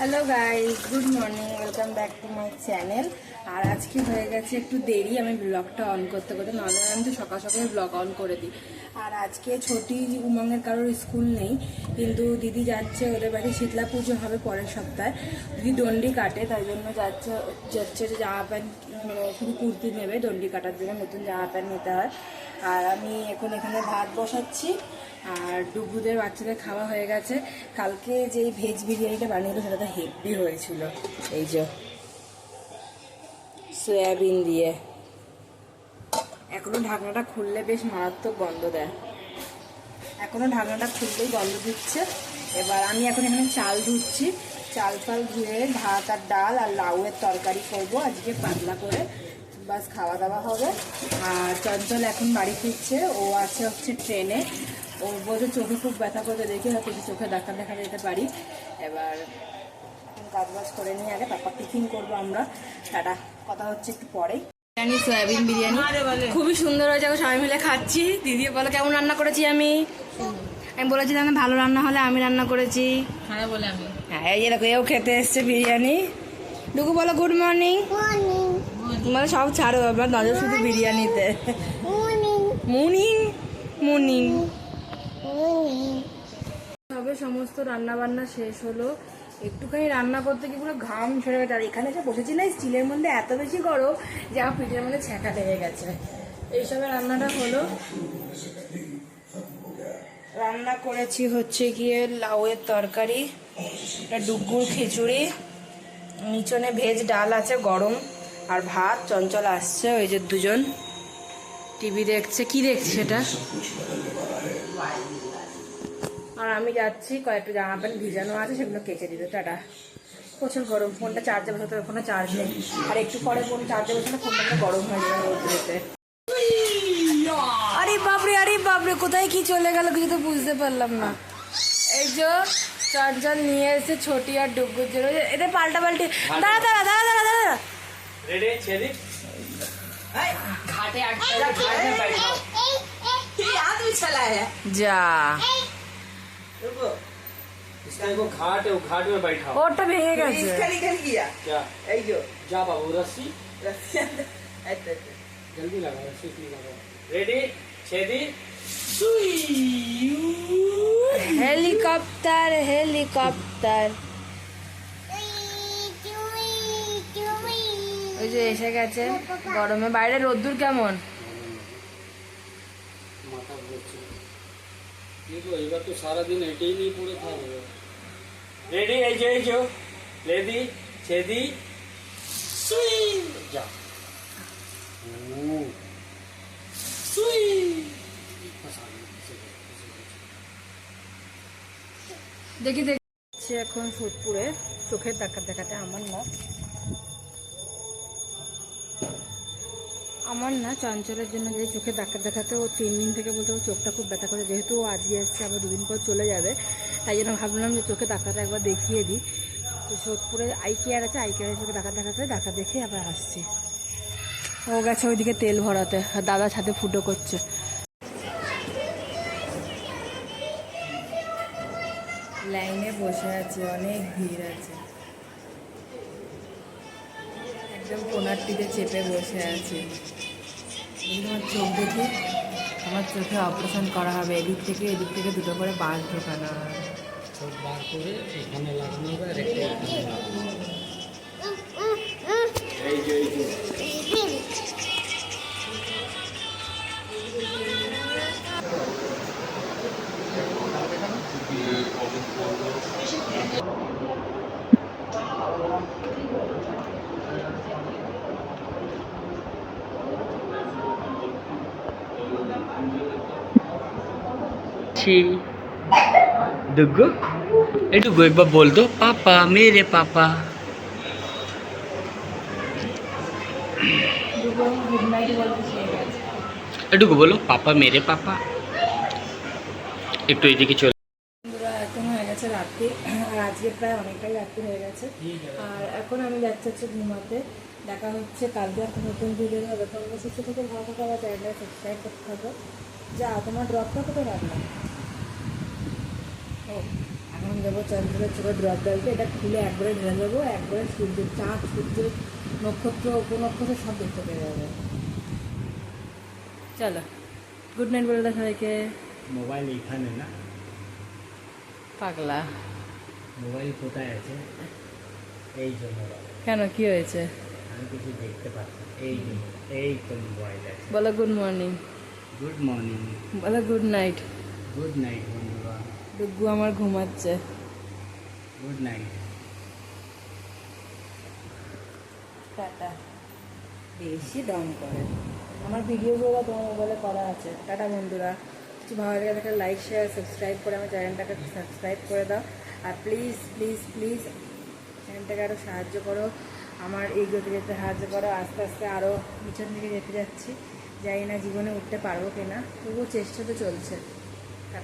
Hello guys good morning welcome back to my channel আর আজকে হয়ে গেছে একটু দেরি, আমি ব্লগটা অন করতে করতে, নাহলে আমি তো সকাল সকাল ব্লগ অন করে দিই। আর আজকে ছোটি, উমঙ্গের কারোর স্কুল নেই, কিন্তু দিদি যাচ্ছে, ওদের বাড়ি শীতলা পুজো হবে পরের সপ্তাহে। দিদি দণ্ডি কাটে, তাই জন্য যাচ্ছে যাচ্ছে জামা প্যান্ট মানে শুধু কুর্তি নেবে, দণ্ডি কাটার জন্য নতুন জামা প্যান্ট নিতে হয়। আর আমি এখন এখানে ভাত বসাচ্ছি। আর ডুবুদের বাচ্চাদের খাওয়া হয়ে গেছে। কালকে যেই ভেজ বিরিয়ানিটা বানিয়েছিল সেটা তো হেভি হয়েছিল। এই যে সয়াবিন দিয়ে। এখনও ঢাকনাটা খুললে বেশ মারাত্মক গন্ধ দেয়। এখনও ঢাকনাটা খুললেই গন্ধ দিচ্ছে। এবার আমি এখন এখানে চাল ধুচ্ছি। চাল ফাল ধুয়ে ভাত আর ডাল আর লাউয়ের তরকারি করব। আজকে পাতলা করে। বাস খাওয়া দাওয়া হবে। আর চঞ্চল এখন বাড়ি ফিরছে। ও আছে হচ্ছে ট্রেনে ও বলছে চোখে খুব ব্যথা করতে দেখে হয়তো চোখে ডাক্তার দেখা যেতে পারি। এবার কাজ বাজ করে নিয়ে আগে তারপর টিফিন করব আমরা। টাটা কথা হচ্ছে একটু পরে। বিরিয়ানি সয়াবিন বিরিয়ানি। খুবই সুন্দর হয়েছে সবাই মিলে খাচ্ছি। দিদি বলো কেমন রান্না করেছি আমি? আমি বলেছি তাহলে ভালো রান্না হলে আমি রান্না করেছি। হ্যাঁ বলে আমি। হ্যাঁ এই দেখো এও খেতে এসছে বিরিয়ানি। ডুকু বলো গুড মর্নিং মানে সব ছাড়ো আমার নজর শুধু বিরিয়ানিতে। মর্নিং মর্নিং সবে সমস্ত রান্না বান্না শেষ হলো। একটুখানি রান্না করতে গিয়ে পুরো ঘাম ছেড়ে গেছে। আর এখানে এসে বসেছি না স্টিলের মধ্যে এত বেশি গরম যে আমার পিঠের মধ্যে ছ্যাঁকা লেগে গেছে। এইসবে রান্নাটা হলো। রান্না করেছি হচ্ছে গিয়ে লাউয়ের তরকারি এটা ডুগুর খিচুড়ি, নিচনে ভেজ ডাল আছে গরম, আর ভাত চঞ্চল আসছে ওই যে দুজন। টিভি দেখছে কি দেখছে সেটা? আর আমি যাচ্ছি কয়েকটা জামা প্যান্ট ভিজানো আছে সেগুলো কেচে দিতে টাটা। প্রচুর গরম ফোনটা চার্জে তো এখনও চার্জ নেই। আর একটু পরে ফোন চার্জে বসালে ফোনটা গরম হয়ে যাবে রোদ্রেতে আরে বাপরে আরে বাপরে কোথায় কি চলে গেল কিছু তো বুঝতে পারলাম না। এই যে চার্জার নিয়ে এসে ছোটি আর ডুবুর জন্য। এটা পাল্টা পাল্টি দাঁড়া দাঁড়া দাঁড়া দাঁড়া দাঁড়া। রেডি ছেড়ে। घाटे घाट में है। जा। घाट है घाट में बैठा। तो क्या। जा। बाबू रस्सी। रस्सी जल्दी लगा रस्सी लगा। रेडी छेदी? Helicopter helicopter. যে এসে গেছে। গরমে। বাইরে রোদ্দুর কেমন? দেখি দেখছি এখন ফুটপুরে। চোখের ডাক্তার দেখাতে আমার না। আমার না চঞ্চলের জন্য যে চোখে ডাক্তার দেখাতে ও তিন দিন থেকে বলতে ও চোখটা খুব ব্যথা করে, যেহেতু ও আজকে এসছে, আবার দুদিন পর চলে যাবে, তাই জন্য ভাবলাম যে চোখে ডাক্তারটা একবার দেখিয়ে দিই। তো সোদপুরে আই কেয়ার আছে, আই কেয়ারের চোখে ডাক্তার দেখাতে ডাক্তার দেখিয়ে আবার আসছি। ও গেছে ওইদিকে তেল ভরাতে, আর দাদা ছাদে ফুটো করছে। লাইনে বসে আছে, অনেক ভিড় আছে। একদম কোনারটিতে চেপে বসে আছে। আমার চোখ দেখে? আমার চোখে অপারেশন করা হবে। এদিক থেকে এদিক থেকে দুটো করে বাঁধ ঢোকানো হয়। বার করে হবে Thank you. ডুগু এই ডুগু একবার বলতো, পাপা, মেরে পাপা। এটুকু বলো, পাপা, মেরে পাপা। একটু এদিকে চলে। এখন আজকে প্রায় অনেকটাই রাত্রি হয়ে গেছে। আর এখন আমি যাচ্ছি হচ্ছে ঘুমাতে। দেখা হচ্ছে কালকে একটা নতুন ভিডিও হবে তোমরা সুস্থ থেকে ভালো থাকো আবার চ্যানেলটা সাবস্ক্রাইব করতে থাকো। যা তোমার ড্রপটা কোথায় রাখলাম? ও এখন এখন দেবো চন্দ্রের ছোটো ড্রপ ডালতে। এটা খুলে একবারে ঢেলে দেবো একবারে সূর্যের চাঁদ সূর্যের নক্ষত্র উপনক্ষত্র সব দেখতে পেয়ে যাবে। চলো গুড নাইট বলে সবাইকে। মোবাইল এইখানে না। পাগলা। মোবাইল কোথায় আছে? এই জন্য কেন কি হয়েছে? আমি কিছু দেখতে পাচ্ছি এই এই তো মোবাইল আছে। বলো গুড মর্নিং গুড মর্নিং বলো গুড নাইট গুড নাইট বন্ধুরা ডুগু আমার ঘুমাচ্ছে। Good night tata. বেশি দম করে। আমার ভিডিওগুলো তোমার মোবাইলে করা আছে। টাটা বন্ধুরা। কিছু ভালো লাগে থাকে লাইক শেয়ার সাবস্ক্রাইব করে আমার চ্যানেলটাকে সাবস্ক্রাইব করে দাও। আর প্লিজ প্লিজ প্লিজ চ্যানেলটাকে আরও সাহায্য করো। আমার এই গতি যেতে সাহায্য করো। আস্তে আস্তে আরও পিছন দিকে যেতে যাচ্ছি। জানি না জীবনে উঠতে পারব কিনা। তবুও চেষ্টা তো চলছে।